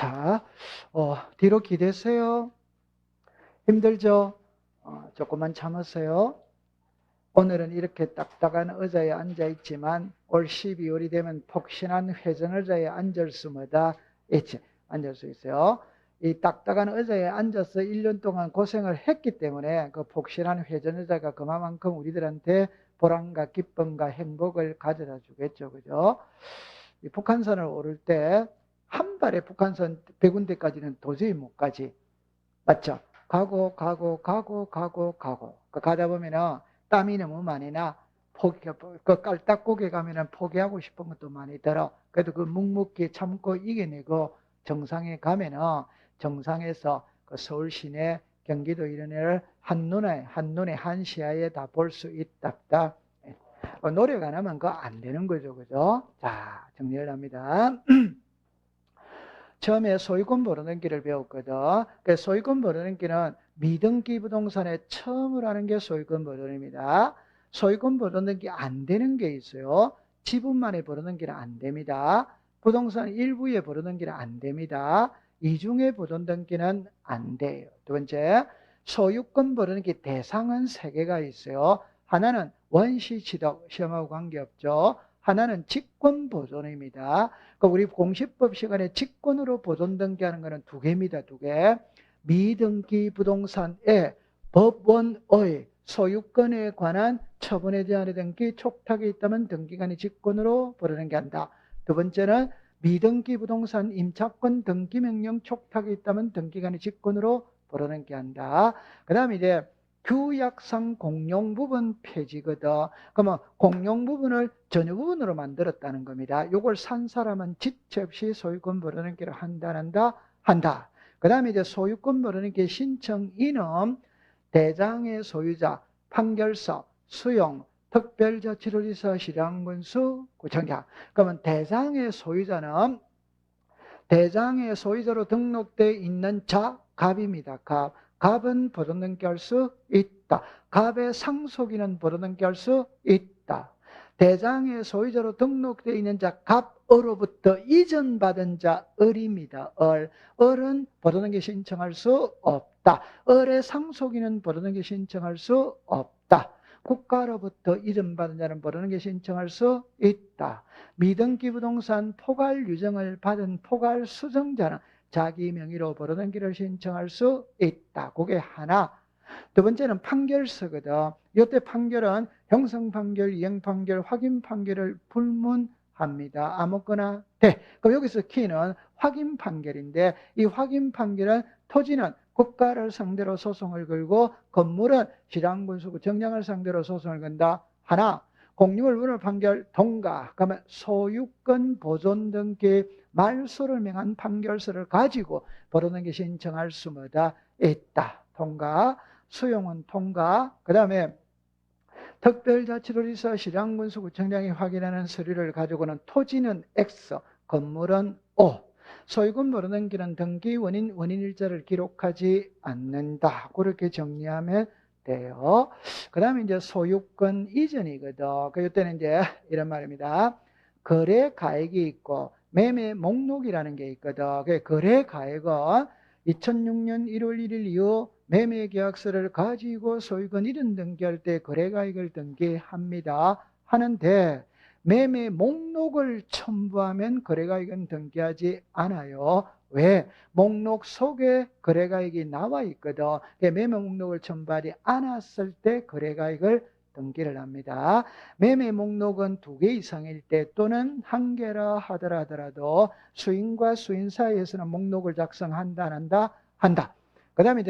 자, 어, 뒤로 기대세요. 힘들죠? 어, 조금만 참으세요. 오늘은 이렇게 딱딱한 의자에 앉아 있지만 올 12월이 되면 폭신한 회전 의자에 앉을 수마다 있지. 앉을 수 있어요. 이 딱딱한 의자에 앉아서 1년 동안 고생을 했기 때문에 그 폭신한 회전 의자가 그만큼 우리들한테 보람과 기쁨과 행복을 가져다 주겠죠. 그죠? 이 북한산을 오를 때 한 발에 북한산 100군데까지는 도저히 못 가지. 맞죠? 가고 가고 가고 가고 가고 그 가다 보면은 땀이 너무 많이 나 포기 그 깔딱고개 가면은 포기하고 싶은 것도 많이 들어. 그래도 그 묵묵히 참고 이겨내고 정상에 가면은 정상에서 그 서울 시내 경기도 이런 애를 한눈에 한눈에 한 시야에 다 볼 수 있답다. 어, 노래가 안 하면 그거 안 되는 거죠, 그죠? 자, 정리를 합니다. 처음에 소유권 버르는 길을 배웠거든. 그 소유권 버르는 길은 미등기 부동산에 처음으로 하는 게 소유권 버르입니다. 소유권 버르는 게 안 되는 게 있어요. 지분만에 버르는 길은 안 됩니다. 부동산 일부에 버르는 길은 안 됩니다. 이중에 버는 등기는 안 돼요. 두 번째, 소유권 게 대상은 세 개가 있어요. 하나는 원시 취득 시험하고 관계없죠. 하나는 직권 보존입니다. 그 우리 공시법 시간에 직권으로 보존 등기하는 것은 두 개입니다. 두 개. 미등기 부동산의 법원의 소유권에 관한 처분에 대한 등기 촉탁이 있다면 등기관이 직권으로 벌어는 게 한다. 두 번째는 미등기 부동산 임차권 등기 명령 촉탁이 있다면 등기관이 직권으로 벌어는 게 한다. 그 다음에 이제 규약상 공용 부분 폐지거든. 그러면 공용 부분을 전유 부분으로 만들었다는 겁니다. 요걸 산 사람은 지체 없이 소유권 벌어는 길을 한다, 한다, 한다. 그 다음에 이제 소유권 벌어는 길 신청인은 대장의 소유자, 판결서, 수용, 특별자치로지사 실황군수 구청장. 그러면 대장의 소유자는 대장의 소유자로 등록되어 있는 자, 갑입니다. 갑. 갑은 할수 있다. 갑의 상속인은 할수 있다. 대장의 소유자로 등록되어 있는 자 갑으로부터 이전받은 자 을입니다. 을. 을은 보존등기 신청할 수 없다. 을의 상속인은 보존등기 신청할 수 없다. 국가로부터 이전받은 자는 보존등기 신청할 수 있다. 미등기 부동산 포괄 유정을 받은 포괄 수정자는 자기 명의로 벌어등기를 신청할 수 있다. 그게 하나. 두 번째는 판결서거든. 이때 판결은 형성 판결, 이행 판결, 확인 판결을 불문합니다. 아무거나 돼. 그럼 여기서 키는 확인 판결인데 이 확인 판결은 토지는 국가를 상대로 소송을 걸고 건물은 시장군수구 정량을 상대로 소송을 건다. 하나. 공유물 분할 판결 통과. 그러면 소유권 보존 등기 말소를 명한 판결서를 가지고 벌어등기 신청할 수마다 있다. 통과. 수용은 통과. 그 다음에 특별자치도지사 시장군수구청장이 확인하는 서류를 가지고는 토지는 X, 건물은 O. 소유권 벌어등기는 등기 원인, 원인 일자를 기록하지 않는다. 그렇게 정리하면 돼요. 그 다음에 이제 소유권 이전이거든. 그 이때는 이제 이런 말입니다. 거래 가액이 있고 매매 목록이라는 게 있거든. 그 거래 가액은 2006년 1월 1일 이후 매매 계약서를 가지고 소유권 이전 등기할 때 거래 가액을 등기합니다. 하는데 매매 목록을 첨부하면 거래 가액은 등기하지 않아요. 왜? 목록 속에 거래가액이 나와 있거든. 매매 목록을 첨부하지 않았을 때 거래가액을 등기를 합니다. 매매 목록은 두 개 이상일 때 또는 한 개라 하더라 하더라도 수인과 수인 사이에서는 목록을 작성한다 안 한다 한다. 그 다음에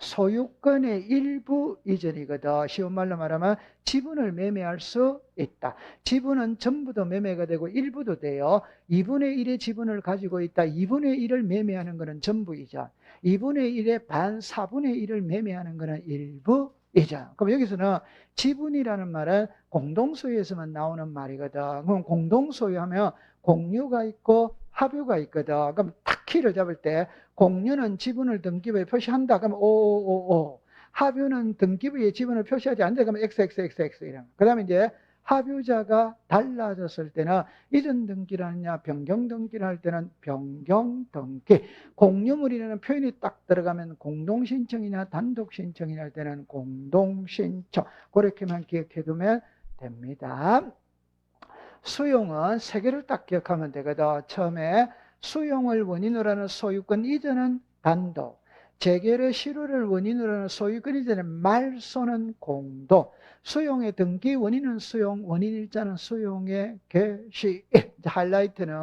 소유권의 일부 이전이거든. 쉬운 말로 말하면 지분을 매매할 수 있다. 지분은 전부도 매매가 되고 일부도 돼요. 2분의 1의 지분을 가지고 있다. 2분의 1을 매매하는 것은 전부 이전. 2분의 1의 반, 4분의 1을 매매하는 것은 일부 이전. 그럼 여기서는 지분이라는 말은 공동소유에서만 나오는 말이거든. 그럼 공동소유하면 공유가 있고 합유가 있거든. 그럼 딱 키를 잡을 때 공유는 지분을 등기부에 표시한다. 그러면 오오오오. 합유는 등기부에 지분을 표시하지 않는다. 그러면 XXXX 이런. 그 다음에 이제 합유자가 달라졌을 때는 이전 등기를 하느냐 변경 등기를 할 때는 변경 등기 공유물이라는 표현이 딱 들어가면 공동 신청이냐 단독 신청이냐 할 때는 공동 신청 그렇게만 기억해 두면 됩니다. 수용은 세 개를 딱 기억하면 되거든. 처음에 수용을 원인으로 하는 소유권 이전은 단독, 재결의 실효를 원인으로 하는 소유권 이전은 말소는 공동, 수용의 등기 원인은 수용, 원인 일자는 수용의 개시. 하이라이트는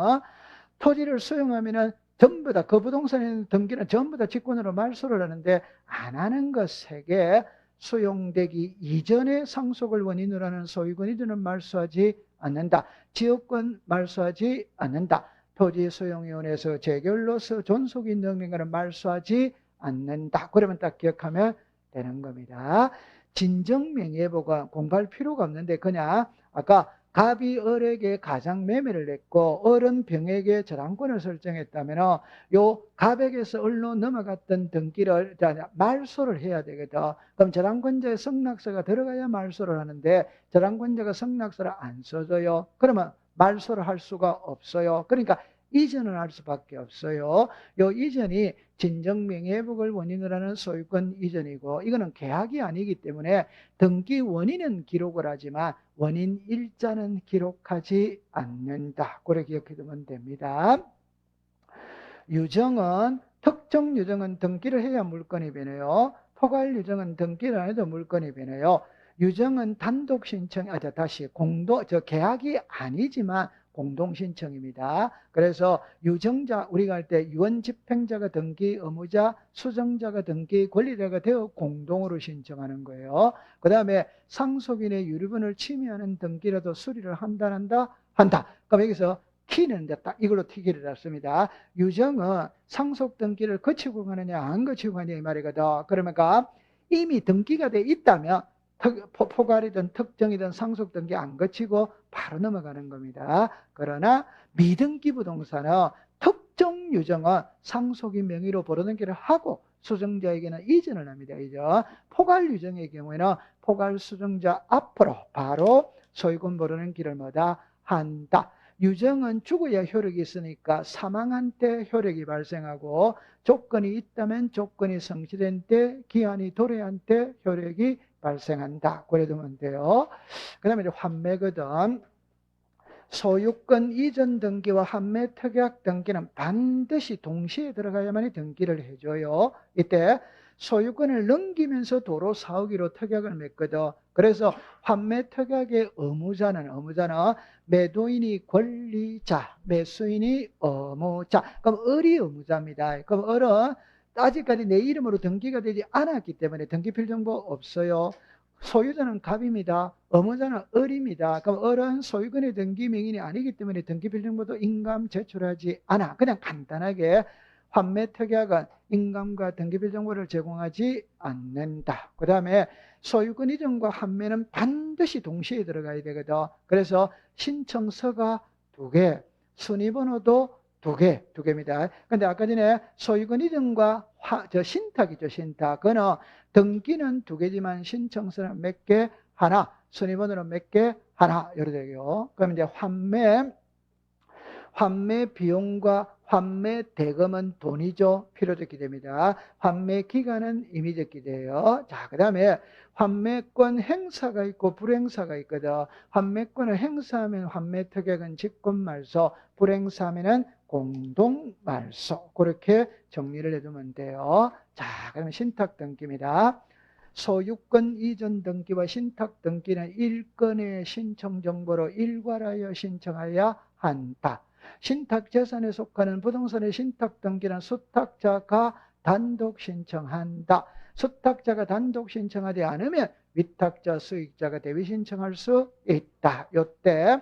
토지를 수용하면은 전부 다 그 부동산에 등기는 전부 다 직권으로 말소를 하는데 안 하는 것 세 개. 수용되기 이전에 상속을 원인으로 하는 소유권 이전은 말소하지 않는다. 지역권 말소하지 않는다. 토지 수용위원회에서 재결로서 존속이 있는 것은 말소하지 않는다. 그러면 딱 기억하면 되는 겁니다. 진정 명예보가 공부할 필요가 없는데 그냥 아까 갑이 을에게 가장 매매를 냈고 을은 병에게 저당권을 설정했다면 요 갑에게서 을로 넘어갔던 등기를 자, 말소를 해야 되거든. 그럼 저당권자의 성낙서가 들어가야 말소를 하는데 저당권자가 성낙서를 안 써줘요. 그러면 말소를 할 수가 없어요. 그러니까 이전을 할 수밖에 없어요. 요 이전이 진정 명예회복을 원인으로 하는 소유권 이전이고 이거는 계약이 아니기 때문에 등기 원인은 기록을 하지만 원인 일자는 기록하지 않는다. 그래 기억해 두면 됩니다. 유정은 특정 유정은 등기를 해야 물건이 변해요. 포괄 유정은 등기를 안 해도 물건이 변해요. 유정은 단독 신청, 아, 다시 공도, 저 계약이 아니지만 공동 신청입니다. 그래서 유정자 우리가 할 때 유언 집행자가 등기 의무자, 수정자가 등기 권리자가 되어 공동으로 신청하는 거예요. 그다음에 상속인의 유류분을 침해하는 등기라도 수리를 한다 한다 한다. 그럼 여기서 키는 딱 이걸로 티기를 잡습니다. 유정은 상속 등기를 거치고 가느냐 안 거치고 가느냐 이 말이거든. 그러니까 이미 등기가 돼 있다면 특, 포괄이든 특정이든 상속 등기 안 거치고 바로 넘어가는 겁니다. 그러나 미등기 부동산은 특정 유정은 상속인 명의로 보러등기를 하고 수정자에게는 이전을 합니다. 이죠. 포괄 유정의 경우에는 포괄 수정자 앞으로 바로 소유권 길을 뭐다 한다. 유정은 죽어야 효력이 있으니까 사망한 때 효력이 발생하고 조건이 있다면 조건이 성취된 때 기한이 도래한 때 효력이 발생한다. 그래 두면 돼요. 그 다음에 환매거든. 소유권 이전 등기와 환매 특약 등기는 반드시 동시에 들어가야만이 등기를 해줘요. 이때 소유권을 넘기면서 도로 사오기로 특약을 맺거든. 그래서 환매 특약의 의무자는 의무자는 매도인이 권리자, 매수인이 의무자. 그럼 을이 의무자입니다. 그럼 을은 아직까지 내 이름으로 등기가 되지 않았기 때문에 등기필 정보 없어요. 소유자는 갑입니다. 의무자는 을입니다. 그럼 을은 소유권의 등기 명인이 아니기 때문에 등기필 정보도 인감 제출하지 않아. 그냥 간단하게 환매 특약은 인감과 등기필 정보를 제공하지 않는다. 그 다음에 소유권 이전과 환매는 반드시 동시에 들어가야 되거든. 그래서 신청서가 두 개, 순위번호도 두 개, 두 개입니다. 근데 아까 전에 소유권 이전과 화, 저 신탁이죠, 신탁. 그거는 등기는 두 개지만 신청서는 몇 개? 하나. 순위번호는 몇 개? 하나. 이렇게 되요. 그럼 이제 환매, 환매 비용과 환매 대금은 돈이죠. 필요적기 됩니다. 환매 기간은 임의적기 돼요. 자, 그 다음에 환매권 행사가 있고 불행사가 있거든. 환매권을 행사하면 환매 특약은 직권 말소, 불행사하면은 공동 말소. 그렇게 정리를 해두면 돼요. 자, 그러면 신탁 등기입니다. 소유권 이전 등기와 신탁 등기는 일건의 신청 정보로 일괄하여 신청하여야 한다. 신탁 재산에 속하는 부동산의 신탁 등기는 수탁자가 단독 신청한다. 수탁자가 단독 신청하지 않으면 위탁자 수익자가 대위 신청할 수 있다. 요때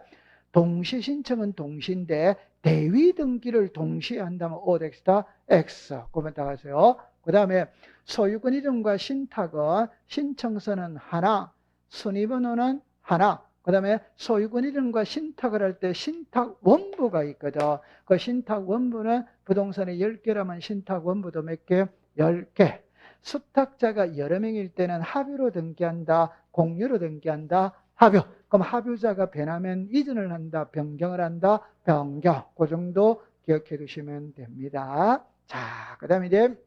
동시 신청은 동시인데 대위 등기를 동시에 한다면 O 덱스다 X. 그러면 따라서요. 그 다음에 소유권 이전과 신탁은 신청서는 하나, 순위번호는 하나, 그 다음에 소유권 이전과 신탁을 할 때 신탁 원부가 있거든. 그 신탁 원부는 부동산에 10개라면 신탁 원부도 몇 개? 10개. 수탁자가 여러 명일 때는 합의로 등기한다, 공유로 등기한다, 합유. 그럼 합유자가 변하면 이전을 한다, 변경을 한다, 변경. 그 정도 기억해 두시면 됩니다. 자, 그 다음에 이제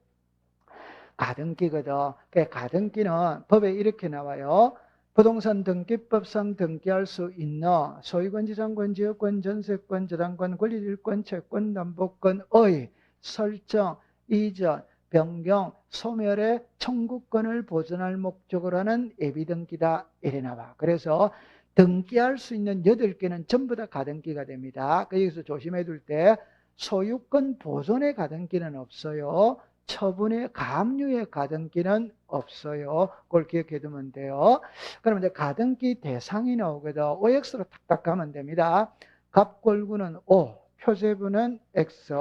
가등기거든. 그 가등기는 법에 이렇게 나와요. 부동산 등기법상 등기할 수 있는 소유권, 지상권, 지역권, 전세권, 저당권, 권리질권, 채권, 담보권의 설정, 이전, 변경, 소멸의 청구권을 보존할 목적으로 하는 예비등기다 이래 나와. 그래서 등기할 수 있는 여덟 개는 전부 다 가등기가 됩니다. 여기서 조심해 둘 때 소유권 보존의 가등기는 없어요. 처분의 가압류의 가등기는 없어요. 그걸 기억해 두면 돼요. 그러면 이제 가등기 대상이 나오거든. OX로 탁탁 가면 됩니다. 갑골구는 O, 표제부는 X,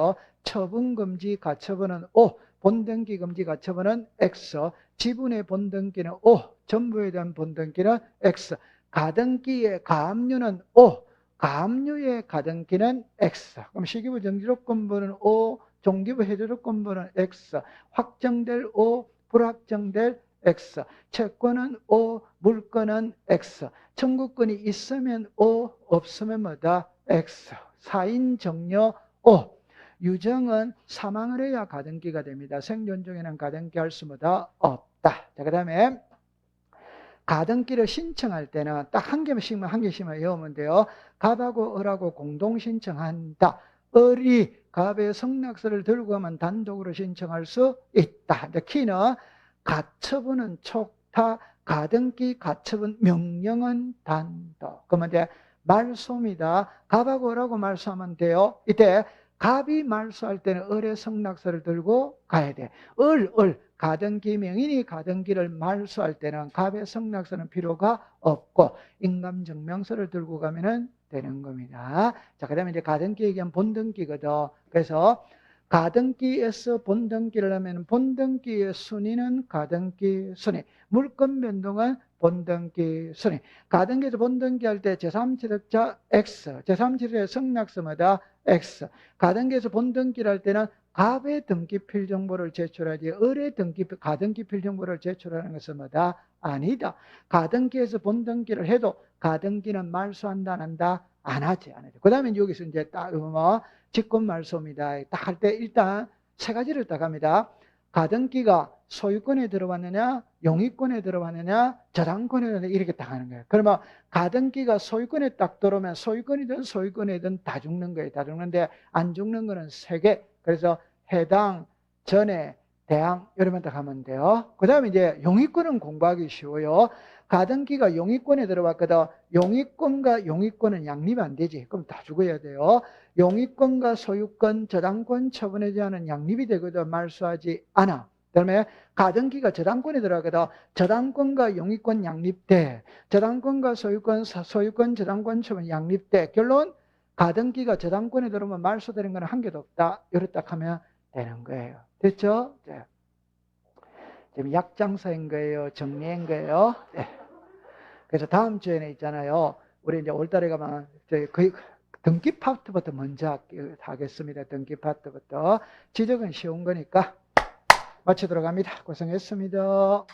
처분금지 가처분은 O, 본등기 금지 가처분은 X, 지분의 본등기는 O, 전부에 대한 본등기는 X, 가등기의 가압류는 O, 가압류의 가등기는 X. 그럼 시기부 정지조건부는 O, 종기부 해제조건부는 X, 확정될 O, 불확정될 X, 채권은 O, 물건은 X, 청구권이 있으면 O, 없으면 뭐다? X. 사인 정려 O. 유정은 사망을 해야 가등기가 됩니다. 생존 중에는 가등기 할 수마다 없다. 자, 그 다음에 가등기를 신청할 때는 딱 한 개씩만 한 개씩만 외우면 돼요. 갑하고 을하고 공동 신청한다. 을이 갑의 성낙서를 들고 가면 단독으로 신청할 수 있다. 키는 가처분은 촉타, 가등기 가처분 명령은 단독. 그러면 이제 말소입니다. 갑하고 을하고 말소하면 돼요. 이때 갑이 말소할 때는 을의 성낙서를 들고 가야 돼. 을, 을. 가등기 명인이 가등기를 말소할 때는 갑의 성낙서는 필요가 없고 인감 증명서를 들고 가면은 되는 겁니다. 자, 그 다음에 이제 가등기 얘기하면 본등기거든. 그래서 가등기에서 본등기를 하면 본등기의 순위는 가등기 순위, 물건 변동은 본등기 순위. 가등기에서 본등기 할 때 제3취득자 X, 제3취득의 성낙서마다 X. 가등기에서 본등기를 할 때는 갑의 등기필 정보를 제출하지 을의 등기 가등기필 정보를 제출하는 것은 뭐다 아니다. 가등기에서 본등기를 해도 가등기는 말소한다 안 한다 안 하지 안 하지. 그다음에 여기서 이제 딱뭐 직권 말소입니다. 딱 할 때 일단 세 가지를 딱 합니다. 가등기가 소유권에 들어왔느냐, 용의권에 들어왔느냐, 저당권에 들어왔느냐 이렇게 딱 하는 거예요. 그러면 가등기가 소유권에 딱 들어오면 소유권이든 소유권이든 다 죽는 거예요. 다 죽는데 안 죽는 거는 세 개. 그래서 해당, 전에, 대항 이러면 딱 하면 돼요. 그 다음에 이제 용의권은 공부하기 쉬워요. 가등기가 용의권에 들어왔거든. 용의권과 용의권은 양립 안 되지. 그럼 다 죽어야 돼요. 용의권과 소유권, 저당권 처분에 대한 양립이 되거든. 말소하지 않아. 그다음에 가등기가 저당권에 들어가거든. 저당권과 용의권 양립돼. 저당권과 소유권, 소유권, 저당권 처분 양립돼. 결론 가등기가 저당권에 들어오면 말소되는 건한 개도 없다. 이렇다 하면 되는 거예요. 됐죠? 네. 지금 약장사인 거예요? 정리인 거예요? 네. 그래서 다음 주에는 있잖아요. 우리 이제 올 달에 가면 거의 등기 파트부터 먼저 하겠습니다. 등기 파트부터. 지적은 쉬운 거니까 마치도록 합니다. 고생했습니다.